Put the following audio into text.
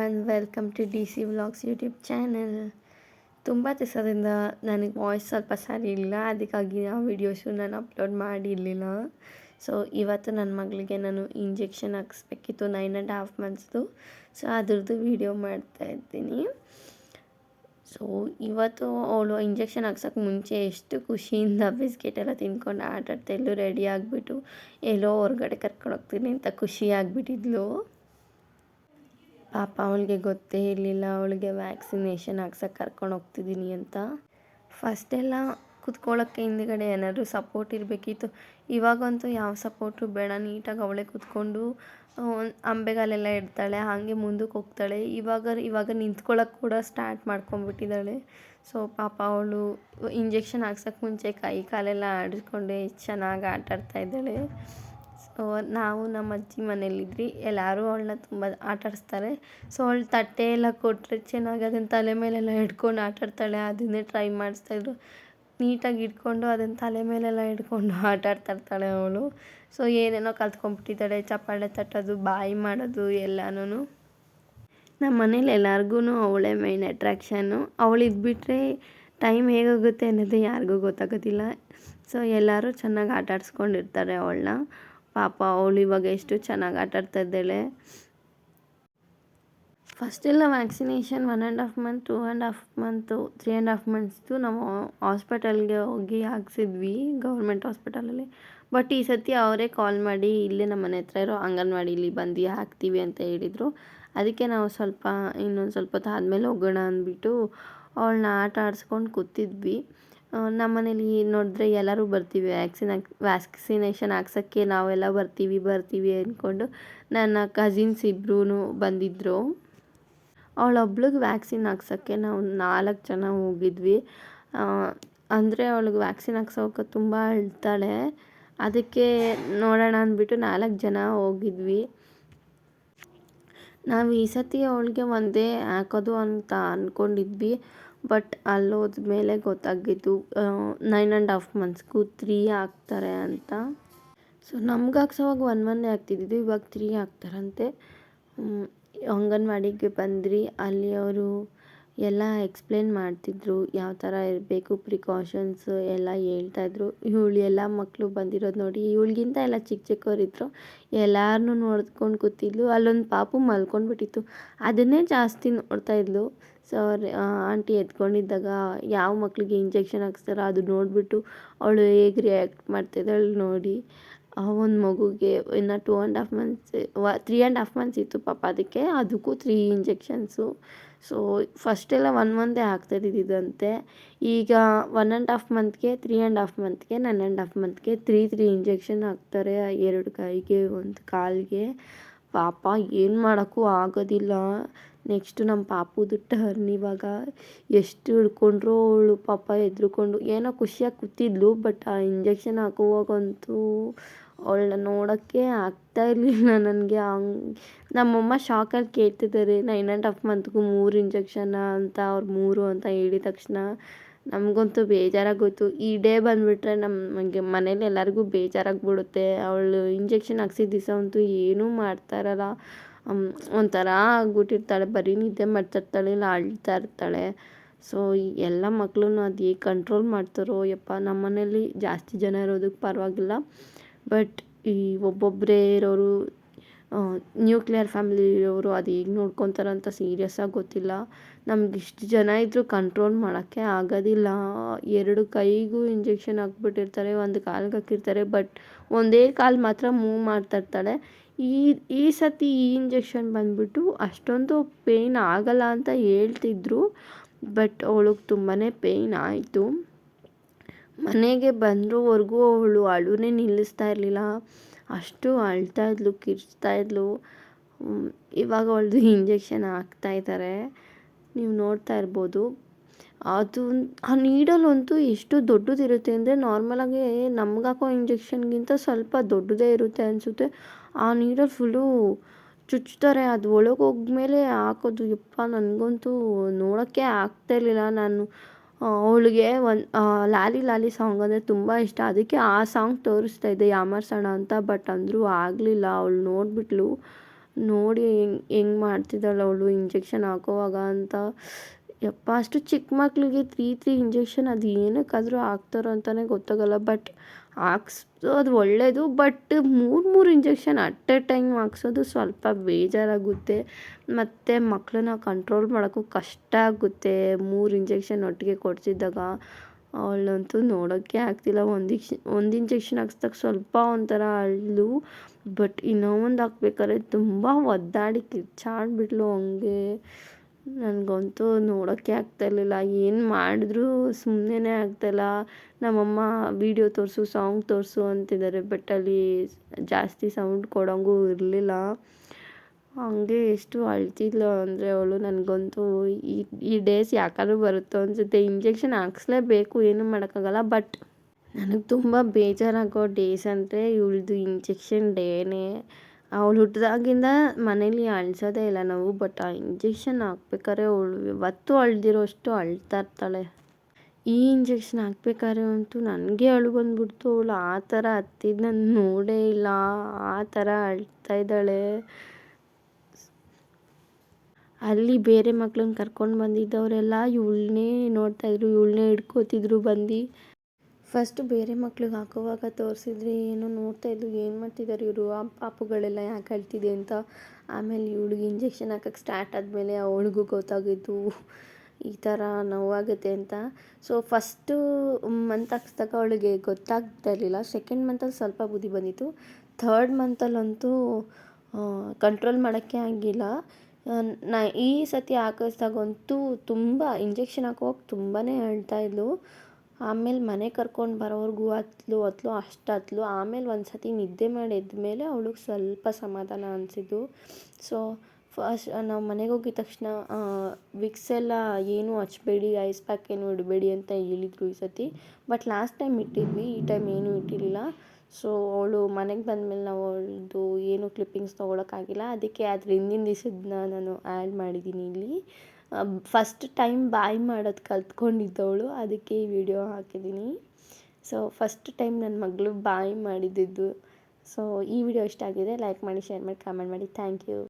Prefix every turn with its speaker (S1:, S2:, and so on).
S1: One welcome to D C vlogs YouTube channel ತುಂಬ ದಿವಸದಿಂದ ನನಗೆ ವಾಯ್ಸ್ ಸ್ವಲ್ಪ ಸರಿ ಇಲ್ಲ. ಅದಕ್ಕಾಗಿ ಆ ವಿಡಿಯೋಸು ನಾನು ಅಪ್ಲೋಡ್ ಮಾಡಿರಲಿಲ್ಲ. ಸೊ ಇವತ್ತು ನನ್ನ ಮಗಳಿಗೆ ನಾನು ಇಂಜೆಕ್ಷನ್ ಹಾಕ್ಸ್ಬೇಕಿತ್ತು ನೈನ್ ಆ್ಯಂಡ್ ಹಾಫ್ ಮಂತ್ಸ್ದು ಸೊ ಅದ್ರದ್ದು ವಿಡಿಯೋ ಮಾಡ್ತಾ ಇದ್ದೀನಿ. ಸೊ ಇವತ್ತು ಅವಳು ಇಂಜೆಕ್ಷನ್ ಹಾಕ್ಸೋಕ್ಕೆ ಮುಂಚೆ ಎಷ್ಟು ಖುಷಿಯಿಂದ ಬಿಸ್ಕೆಟ್ ಎಲ್ಲ ತಿನ್ಕೊಂಡು ಆಟಾಡ್ತಾ ಎಲ್ಲೂ ರೆಡಿ ಆಗಿಬಿಟ್ಟು ಎಲ್ಲೋ ಹೊರಗಡೆ ಕರ್ಕೊಂಡು ಹೋಗ್ತೀನಿ ಅಂತ ಖುಷಿ ಆಗಿಬಿಟ್ಟಿದ್ಲು. ಪಾಪ ಅವಳಿಗೆ ಗೊತ್ತೇ ಇರಲಿಲ್ಲ, ಅವಳಿಗೆ ವ್ಯಾಕ್ಸಿನೇಷನ್ ಹಾಕ್ಸಕ್ಕೆ ಕರ್ಕೊಂಡು ಹೋಗ್ತಿದ್ದೀನಿ ಅಂತ. ಫಸ್ಟೆಲ್ಲ ಕುತ್ಕೊಳ್ಳೋಕ್ಕೆ ಹಿಂದ್ಗಡೆ ಏನಾದರೂ ಸಪೋರ್ಟ್ ಇರಬೇಕಿತ್ತು. ಇವಾಗಂತೂ ಯಾವ ಸಪೋರ್ಟು ಬೇಡ, ನೀಟಾಗಿ ಅವಳೇ ಕುತ್ಕೊಂಡು ಅಂಬೆಗಾಲೆಲ್ಲ ಇಡ್ತಾಳೆ, ಹಾಗೆ ಮುಂದಕ್ಕೆ ಹೋಗ್ತಾಳೆ. ಇವಾಗ ಇವಾಗ ನಿಂತ್ಕೊಳ್ಳೋಕೆ ಕೂಡ ಸ್ಟಾರ್ಟ್ ಮಾಡ್ಕೊಂಡ್ಬಿಟ್ಟಿದ್ದಾಳೆ. ಸೊ ಪಾಪ ಅವಳು ಇಂಜೆಕ್ಷನ್ ಹಾಕ್ಸೋಕ್ಕೆ ಮುಂಚೆ ಕೈ ಕಾಲೆಲ್ಲ ಆಡಿಸ್ಕೊಂಡೆ, ಚೆನ್ನಾಗಿ ಆಟಾಡ್ತಾ ಇದ್ದಾಳೆ. ನಾವು ನಮ್ಮ ಅಜ್ಜಿ ಮನೇಲಿದ್ರಿ ಎಲ್ಲರೂ ಅವಳನ್ನ ತುಂಬ ಆಟಾಡಿಸ್ತಾರೆ ಸೊ ಅವಳು ತಟ್ಟೆ ಎಲ್ಲ ಕೊಟ್ಟರೆ ಚೆನ್ನಾಗಿ ಅದನ್ನ ತಲೆ ಮೇಲೆಲ್ಲ ಹಿಡ್ಕೊಂಡು ಆಟಾಡ್ತಾಳೆ ಅದನ್ನೇ ಟ್ರೈ ಮಾಡಿಸ್ತಾಯಿದ್ರು ನೀಟಾಗಿ ಇಟ್ಕೊಂಡು ಅದನ್ನು ತಲೆ ಮೇಲೆಲ್ಲ ಹಿಡ್ಕೊಂಡು ಆಟ ಆಡ್ತಾ ಇರ್ತಾಳೆ ಅವಳು. ಸೊ ಏನೇನೋ ಕಲ್ತ್ಕೊಂಡ್ಬಿಟ್ಟಿದ್ದಾಳೆ. ಚಪ್ಪಾಳೆ ತಟ್ಟೋದು, ಬಾಯಿ ಮಾಡೋದು ಎಲ್ಲನೂ ನಮ್ಮ ಮನೇಲಿ ಎಲ್ಲರಿಗೂ ಅವಳೇ ಮೈನ್ ಅಟ್ರ್ಯಾಕ್ಷನ್ನು ಅವಳು ಇದ್ಬಿಟ್ರೆ ಟೈಮ್ ಹೇಗೋಗುತ್ತೆ ಅನ್ನೋದು ಯಾರಿಗೂ ಗೊತ್ತಾಗೋದಿಲ್ಲ. ಸೊ ಎಲ್ಲರೂ ಚೆನ್ನಾಗಿ ಆಟಾಡಿಸ್ಕೊಂಡಿರ್ತಾರೆ ಅವಳನ್ನ. ಪಾಪ ಅವಳು ಇವಾಗ ಎಷ್ಟು ಚೆನ್ನಾಗಿ ಆಟ ಆಡ್ತಾ ಇದ್ದಾಳೆ. ಫಸ್ಟೆಲ್ಲ vaccination one and half month two and half month three and half ಮಂತ್ಸ್ದು ನಾವು ಹಾಸ್ಪಿಟಲ್ಗೆ ಹೋಗಿ ಹಾಕ್ಸಿದ್ವಿ ಗೌರ್ಮೆಂಟ್ ಹಾಸ್ಪಿಟಲಲ್ಲಿ ಬಟ್ ಈ ಸತಿ ಅವರೇ ಕಾಲ್ ಮಾಡಿ, ಇಲ್ಲೇ ನಮ್ಮ ಮನೆ ಹತ್ರ ಇರೋ ಅಂಗನವಾಡಿಲಿ ಬಂದು ಹಾಕ್ತೀವಿ ಅಂತ ಹೇಳಿದರು. ಅದಕ್ಕೆ ನಾವು ಸ್ವಲ್ಪ ಇನ್ನೊಂದು ಸ್ವಲ್ಪ ಹೊತ್ತು ಆದಮೇಲೆ ಹೋಗೋಣ ಅಂದ್ಬಿಟ್ಟು ಅವಳನ್ನ ಆಟ ಆಡಿಸ್ಕೊಂಡು ಕೂತಿದ್ವಿ. ನಮ್ಮ ಮನೇಲಿ ನೋಡಿದ್ರೆ ಎಲ್ಲರೂ ಬರ್ತೀವಿ. ವ್ಯಾಕ್ಸಿನ್ ವ್ಯಾಕ್ಸಿನೇಷನ್ ಹಾಕ್ಸೋಕ್ಕೆ ನಾವೆಲ್ಲ ಬರ್ತೀವಿ ಬರ್ತೀವಿ ಅಂದ್ಕೊಂಡು ನನ್ನ ಕಸಿನ್ಸ್ ಇಬ್ಬರೂ ಬಂದಿದ್ದರು ಅವಳೊಬ್ಳಿಗೆ ವ್ಯಾಕ್ಸಿನ್ ಹಾಕ್ಸೋಕ್ಕೆ ನಾವು ನಾಲ್ಕು ಜನ ಹೋಗಿದ್ವಿ. ಅಂದರೆ ಅವಳಿಗೆ ವ್ಯಾಕ್ಸಿನ್ ಹಾಕ್ಸೋಕೆ ತುಂಬ ಅಳ್ತಾಳೆ ಅದಕ್ಕೆ ನೋಡೋಣ ಅಂದ್ಬಿಟ್ಟು ನಾಲ್ಕು ಜನ ಹೋಗಿದ್ವಿ. ನಾವು ಈ ಸತಿ ಅವಳಿಗೆ ಒಂದೇ ಹಾಕೋದು ಅಂತ ಅಂದ್ಕೊಂಡಿದ್ವಿ ಬಟ್ ಅಲ್ಲಿ ಹೋದ್ಮೇಲೆ ಗೊತ್ತಾಗಿದ್ದು ನೈನ್ ಆ್ಯಂಡ್ ಹಾಫ್ ಮಂತ್ಸ್ಗೂ ತ್ರೀ ಹಾಕ್ತಾರೆ ಅಂತ. ಸೊ ನಮ್ಗೆ ಹಾಕ್ಸೋವಾಗ ಒನ್ ಒನ್ನೇ ಆಗ್ತಿದ್ದಿದ್ದು, ಇವಾಗ ತ್ರೀ ಹಾಕ್ತಾರಂತೆ. ಅಂಗನವಾಡಿಗೆ ಬಂದ್ರಿ, ಅಲ್ಲಿ ಅವರು ಎಲ್ಲ ಎಕ್ಸ್ಪ್ಲೇನ್ ಮಾಡ್ತಿದ್ರು, ಯಾವ ಥರ ಇರಬೇಕು ಪ್ರಿಕಾಷನ್ಸ್ ಎಲ್ಲ ಹೇಳ್ತಾಯಿದ್ರು ಇವಳು ಎಲ್ಲ ಮಕ್ಕಳು ಬಂದಿರೋದು ನೋಡಿ, ಇವಳಿಗಿಂತ ಎಲ್ಲ ಚಿಕ್ಕ ಚಿಕ್ಕವರಿದ್ರು ಎಲ್ಲರನ್ನೂ ನೋಡ್ಕೊಂಡು ಕೂತಿದ್ಲು. ಅಲ್ಲೊಂದು ಪಾಪು ಮಲ್ಕೊಂಡ್ಬಿಟ್ಟಿತ್ತು. ಅದನ್ನೇ ಜಾಸ್ತಿ ನೋಡ್ತಾಯಿದ್ಲು ಸರ್ ಆಂಟಿ ಎತ್ಕೊಂಡಿದ್ದಾಗ ಯಾವ ಮಕ್ಕಳಿಗೆ ಇಂಜೆಕ್ಷನ್ ಹಾಕ್ಸ್ತಾರೋ ಅದು ನೋಡಿಬಿಟ್ಟು ಅವಳು ಹೇಗೆ ರಿಯಾಕ್ಟ್ ಮಾಡ್ತಿದ್ದಾಳೆ ನೋಡಿ. ಒಂದು ಮಗುಗೆ ಇನ್ನು ಟೂ ಆ್ಯಂಡ್ ಹಾಫ್ ಮಂತ್ಸ್ ವ ತ್ರೀ ಆ್ಯಂಡ್ ಹಾಫ್ ಮಂತ್ಸ್ ಇತ್ತು ಪಾಪ, ಅದಕ್ಕೆ ಅದಕ್ಕೂ ತ್ರೀ ಇಂಜೆಕ್ಷನ್ಸು ಸೊ ಫಸ್ಟೆಲ್ಲ ಒನ್ ಮಂದೇ ಆಗ್ತಾಯಿದ್ದಿದ್ದಂತೆ ಈಗ ಒನ್ ಆ್ಯಂಡ್ ಹಾಫ್ ಮಂತ್ಗೆ ತ್ರೀ ಆ್ಯಂಡ್ ಹಾಫ್ ಮಂತ್ಗೆ ನನ್ ಆ್ಯಂಡ್ ಹಾಫ್ ಮಂತ್ಗೆ ತ್ರೀ ತ್ರೀ ಇಂಜೆಕ್ಷನ್ ಹಾಕ್ತಾರೆ ಎರಡು ಕೈಗೆ, ಒಂದು ಕಾಲಿಗೆ. ಪಾಪ, ಏನು ಮಾಡೋಕ್ಕೂ ಆಗೋದಿಲ್ಲ. ನೆಕ್ಸ್ಟು ನಮ್ಮ ಪಾಪುದು ಟರ್ನ್ ಇವಾಗ ಎಷ್ಟು ಹಿಡ್ಕೊಂಡ್ರು ಅವಳು ಪಾಪ ಎದ್ರುಕೊಂಡು ಏನೋ ಖುಷಿಯಾಗಿ ಕೂತಿದ್ಲು ಬಟ್ ಆ ಇಂಜೆಕ್ಷನ್ ಹಾಕುವಾಗಂತೂ ಅವಳನ್ನ ನೋಡೋಕ್ಕೆ ಆಗ್ತಾ ಇರಲಿಲ್ಲ ನನಗೆ. ಹಂಗೆ ನಮ್ಮಮ್ಮ ಶಾಕಲ್ಲಿ ಕೇಳ್ತಿದ್ದಾರೆ ನೈನ್ ಆ್ಯಂಡ್ ಹಾಫ್ ಮಂತ್ಗೂ ಮೂರು ಇಂಜೆಕ್ಷನ್ ಅಂತ ಅವ್ರು ಮೂರು ಅಂತ ಹೇಳಿದ ತಕ್ಷಣ ನಮಗಂತೂ ಬೇಜಾರಾಗೋಯ್ತು. ಈ ಡೇ ಬಂದುಬಿಟ್ರೆ ನಮಗೆ ಮನೇಲಿ ಎಲ್ಲರಿಗೂ ಬೇಜಾರಾಗ್ಬಿಡುತ್ತೆ. ಅವಳು ಇಂಜೆಕ್ಷನ್ ಹಾಕ್ಸಿದ ದಿವಸ ಅಂತೂ ಏನೂ ಮಾಡ್ತಾ ಇರಲ್ಲ. ಒಂಥರ ಆಗ್ಬಿಟ್ಟಿರ್ತಾಳೆ. ಬರೀ ನಿದ್ದೆ ಮಾಡ್ತಿರ್ತಾಳೆ, ಇಲ್ಲ ಅಳ್ತಾ ಇರ್ತಾಳೆ. ಸೊ ಎಲ್ಲ ಮಕ್ಕಳು ಅದು ಹೇಗೆ ಕಂಟ್ರೋಲ್ ಮಾಡ್ತಾರೋ, ಯಪ್ಪ ನಮ್ಮ ಮನೇಲಿ ಜಾಸ್ತಿ ಜನ ಇರೋದಕ್ಕೆ ಪರವಾಗಿಲ್ಲ. ಬಟ್ ಈ ಒಬ್ಬೊಬ್ಬರೇ ಇರೋರು ನ್ಯೂಕ್ಲಿಯರ್ ಫ್ಯಾಮಿಲಿ ಇರೋರು ಅದು ಹೇಗೆ ನೋಡ್ಕೊತಾರಂತ ಸೀರಿಯಸ್ಸಾಗಿ ಗೊತ್ತಿಲ್ಲ. ನಮ್ಗೆ ಇಷ್ಟು ಜನ ಇದ್ದರೂ ಕಂಟ್ರೋಲ್ ಮಾಡೋಕ್ಕೆ ಆಗೋದಿಲ್ಲ. ಎರಡು ಕೈಗೂ ಇಂಜೆಕ್ಷನ್ ಹಾಕ್ಬಿಟ್ಟಿರ್ತಾರೆ, ಒಂದು ಕಾಲಿಗೆ ಹಾಕಿರ್ತಾರೆ ಬಟ್ ಒಂದೇ ಕಾಲು ಮಾತ್ರ ಮೂವ್ ಮಾಡ್ತಾಯಿರ್ತಾಳೆ ಈ ಈ ಸತಿ ಈ ಇಂಜೆಕ್ಷನ್ ಬಂದುಬಿಟ್ಟು ಅಷ್ಟೊಂದು ಪೇಯ್ನ್ ಆಗಲ್ಲ ಅಂತ ಹೇಳ್ತಿದ್ರು ಬಟ್ ಅವಳಿಗೆ ತುಂಬಾ ಪೇಯ್ನ್ ಆಯಿತು. ಮನೆಗೆ ಬಂದರೂವರೆಗೂ ಅವಳು ಅಳುನೇ ನಿಲ್ಲಿಸ್ತಾ ಇರಲಿಲ್ಲ. ಅಷ್ಟು ಅಳ್ತಾ ಇದ್ಲು, ಕಿರ್ಚ್ತಾ ಇದ್ಲು. ಇವಾಗ ಅವಳದು ಇಂಜೆಕ್ಷನ್ ಹಾಕ್ತಾ ಇದ್ದಾರೆ ನೀವು ನೋಡ್ತಾ ಇರ್ಬೋದು. ಅದು ಆ ಅಂತೂ ಎಷ್ಟು ದೊಡ್ಡದಿರುತ್ತೆ ಅಂದರೆ ನಾರ್ಮಲಾಗಿ ನಮ್ಗೆ ಹಾಕೋ ಇಂಜೆಕ್ಷನ್ಗಿಂತ ಸ್ವಲ್ಪ ದೊಡ್ಡದೇ ಇರುತ್ತೆ ಅನಿಸುತ್ತೆ. ಆ ನೀಡಲ್ ಫುಲ್ಲು ಚುಚ್ತಾರೆ. ಅದು ಒಳಗೆ ಹೋಗ್ಮೇಲೆ ಹಾಕೋದು. ಯಪ್ಪ, ನನಗಂತೂ ನೋಡೋಕ್ಕೆ ಆಗ್ತಾ ಇರಲಿಲ್ಲ. ನಾನು ಅವಳಿಗೆ ಒಂದು ಲಾಲಿ ಲಾಲಿ ಸಾಂಗ್ ಅಂದರೆ ತುಂಬ ಇಷ್ಟ. ಅದಕ್ಕೆ ಆ ಸಾಂಗ್ ತೋರಿಸ್ತಾ ಇದ್ದೆ ಯಾಮಾರ್ಸೋಣ ಅಂತ ಬಟ್ ಅಂದರೂ ಆಗಲಿಲ್ಲ. ಅವಳು ನೋಡಿಬಿಟ್ಲು. ನೋಡಿ ಹೆಂಗೆ ಹೆಂಗೆ ಮಾಡ್ತಿದ್ದಾಳೆ ಅವಳು ಇಂಜೆಕ್ಷನ್ ಹಾಕೋವಾಗ ಅಂತ. ಯಪ್ಪ, ಅಷ್ಟು ಚಿಕ್ಕ ಮಕ್ಕಳಿಗೆ ತ್ರೀ ತ್ರೀ ಇಂಜೆಕ್ಷನ್ ಅದು ಏನಕ್ಕಾದರೂ ಹಾಕ್ತಾರೋ ಅಂತಲೇ ಗೊತ್ತಾಗಲ್ಲ. ಬಟ್ ಹಾಕ್ಸೋದು ಒಳ್ಳೆಯದು ಬಟ್ ಮೂರು ಮೂರು ಇಂಜೆಕ್ಷನ್ ಅಟ್ ಎ ಟೈಮ್ ಹಾಕ್ಸೋದು ಸ್ವಲ್ಪ ಬೇಜಾರಾಗುತ್ತೆ. ಮತ್ತು ಮಕ್ಕಳನ್ನ ಕಂಟ್ರೋಲ್ ಮಾಡೋಕ್ಕೂ ಕಷ್ಟ ಆಗುತ್ತೆ. ಮೂರು ಇಂಜೆಕ್ಷನ್ ಒಟ್ಟಿಗೆ ಕೊಡ್ಸಿದ್ದಾಗ ಅವಳಂತೂ ನೋಡೋಕ್ಕೆ ಆಗ್ತಿಲ್ಲ. ಒಂದು ಇಕ್ಷ ಒಂದು ಇಂಜೆಕ್ಷನ್ ಹಾಕ್ಸ್ದಾಗ ಸ್ವಲ್ಪ ಒಂಥರ ಅಳ್ಳು. ಬಟ್ ಇನ್ನೂ ಒಂದು ಹಾಕ್ಬೇಕಾದ್ರೆ ತುಂಬ ಒದ್ದಾಡಿ ಕಿರ್ಚಾಡ್ಬಿಟ್ಲು ಹಂಗೆ. ನನಗಂತೂ ನೋಡೋಕ್ಕೆ ಆಗ್ತಾಯಿರ್ಲಿಲ್ಲ ಏನು ಮಾಡಿದ್ರೂ ಸುಮ್ಮನೆ ಆಗ್ತಾಯಿಲ್ಲ ನಮ್ಮಮ್ಮ ವೀಡಿಯೋ ತೋರಿಸು ಸಾಂಗ್ ತೋರಿಸು ಅಂತಿದ್ದಾರೆ ಬಟ್ ಅಲ್ಲಿ ಜಾಸ್ತಿ ಸೌಂಡ್ ಕೊಡೋಂಗೂ ಇರಲಿಲ್ಲ. ಹಂಗೆ ಎಷ್ಟು ಅಳ್ತಿದ್ಲು ಅಂದರೆ ಅವಳು ನನಗಂತೂ ಈ ಈ ಡೇಸ್ ಯಾಕಾದ್ರೂ ಬರುತ್ತೋ ಅನಿಸುತ್ತೆ. ಇಂಜೆಕ್ಷನ್ ಹಾಕ್ಸ್ಲೇಬೇಕು, ಏನೂ ಮಾಡೋಕ್ಕಾಗಲ್ಲ ಬಟ್ ನನಗೆ ತುಂಬ ಬೇಜಾರಾಗೋ ಡೇಸ್ ಅಂದರೆ ಇವಳ್ದು ಇಂಜೆಕ್ಷನ್ ಡೇನೇ ಅವಳು ಹುಟ್ಟಿದಾಗಿಂದ ಮನೇಲಿ ಅಳಿಸೋದೇ ಇಲ್ಲ ನಾವು ಬಟ್ ಆ ಇಂಜೆಕ್ಷನ್ ಹಾಕ್ಬೇಕಾದ್ರೆ ಅವಳು ಇವತ್ತು ಅಳ್ದಿರೋ ಅಷ್ಟು ಅಳ್ತಾ ಇರ್ತಾಳೆ. ಈ ಇಂಜೆಕ್ಷನ್ ಹಾಕ್ಬೇಕಾದ್ರೆ ಅಂತೂ ನನಗೆ ಅಳು ಬಂದ್ಬಿಡ್ತು, ಅವಳು ಆ ಥರ ಹತ್ತಿದ ನಾನು ನೋಡೇ ಇಲ್ಲ, ಆ ಥರ ಅಳ್ತಾ ಇದ್ದಾಳೆ. ಅಲ್ಲಿ ಬೇರೆ ಮಕ್ಳನ್ನ ಕರ್ಕೊಂಡು ಬಂದಿದ್ದವರೆಲ್ಲ ಇವಳನ್ನೇ ನೋಡ್ತಾಯಿದ್ರು ಇವಳನ್ನೇ ಹಿಡ್ಕೋತಿದ್ರು ಬಂದು. ಫಸ್ಟು ಬೇರೆ ಮಕ್ಳಿಗೆ ಹಾಕೋವಾಗ ತೋರಿಸಿದ್ರೆ, ಏನೋ ನೋಡ್ತಾಯಿದ್ರು ಏನು ಮಾಡ್ತಿದ್ದಾರೆ ಇವರು? ಆ ಪಾಪುಗಳೆಲ್ಲ ಯಾಕೆ ಅಳ್ತಿದೆ ಅಂತ? ಆಮೇಲೆ ಇವಳಿಗೆ ಇಂಜೆಕ್ಷನ್ ಹಾಕಕ್ಕೆ ಸ್ಟಾರ್ಟ್ ಆದಮೇಲೆ ಅವಳಿಗೂ ಗೊತ್ತಾಗಿದ್ದು, ಈ ಥರ ನೋವಾಗುತ್ತೆ ಅಂತ. ಸೊ ಫಸ್ಟು ಮಂತ್ ಹಾಕ್ಸ್ದಾಗ ಅವಳಿಗೆ ಗೊತ್ತಾಗ್ತಾ ಇರಲಿಲ್ಲ. ಸೆಕೆಂಡ್ ಮಂತಲ್ಲಿ ಸ್ವಲ್ಪ ಬುದ್ಧಿ ಬಂದಿತ್ತು. ಥರ್ಡ್ ಮಂತಲ್ಲಂತೂ ಕಂಟ್ರೋಲ್ ಮಾಡೋಕ್ಕೆ ಆಗಿಲ್ಲ. ನಾ ಈ ಸತಿ ಹಾಕಿಸ್ದಾಗಂತೂ ತುಂಬ ಇಂಜೆಕ್ಷನ್ ಹಾಕುವಾಗ ತುಂಬಾ ಅಳ್ತಾ ಇದ್ಲು. ಆಮೇಲೆ ಮನೆ ಕರ್ಕೊಂಡು ಬರೋವರೆಗೂ ಹತ್ಲು ಅತ್ಲು ಅಷ್ಟು ಹತ್ಲು. ಆಮೇಲೆ ಒಂದು ಸತಿ ನಿದ್ದೆ ಮಾಡಿ ಎದ್ಮೇಲೆ ಅವಳಿಗೆ ಸ್ವಲ್ಪ ಸಮಾಧಾನ ಅನಿಸಿದ್ದು. ಸೊ ಫಸ್ಟ್ ನಾವು ಮನೆಗೆ ಹೋಗಿದ ತಕ್ಷಣ ವಿಕ್ಸ್ ಎಲ್ಲ ಏನೂ ಹಚ್ಬೇಡಿ, ಐಸ್ ಪ್ಯಾಕ್ ಏನು ಇಡಬೇಡಿ ಅಂತ ಹೇಳಿದ್ರು ಈ ಸತಿ. ಬಟ್ ಲಾಸ್ಟ್ ಟೈಮ್ ಇಟ್ಟಿದ್ವಿ, ಈ ಟೈಮ್ ಏನೂ ಇಟ್ಟಿರಲಿಲ್ಲ. ಸೊ ಅವಳು ಮನೆಗೆ ಬಂದಮೇಲೆ ನಾವು ಅವಳದು ಏನು ಕ್ಲಿಪ್ಪಿಂಗ್ಸ್ ತೊಗೊಳಕ್ಕಾಗಿಲ್ಲ ಅದಕ್ಕೆ ಅದ್ರ ಹಿಂದಿನ ದಿವಸದನ್ನ ನಾನು ಆ್ಯಡ್ ಮಾಡಿದ್ದೀನಿ ಇಲ್ಲಿ. ಫಸ್ಟ್ ಟೈಮ್ ಬಾಯ್ ಮಾಡೋದು ಕಲ್ತ್ಕೊಂಡಿದ್ದವಳು, ಅದಕ್ಕೆ ಈ ವಿಡಿಯೋ ಹಾಕಿದ್ದೀನಿ ಸೊ ಫಸ್ಟ್ ಟೈಮ್ ನನ್ನ ಮಗಳು ಬಾಯ್ ಮಾಡಿದ್ದಿದ್ದು ಸೊ ಈ ವಿಡಿಯೋ ಇಷ್ಟ ಆಗಿದೆ ಲೈಕ್ ಮಾಡಿ ಶೇರ್ ಮಾಡಿ ಕಾಮೆಂಟ್ ಮಾಡಿ. Thank you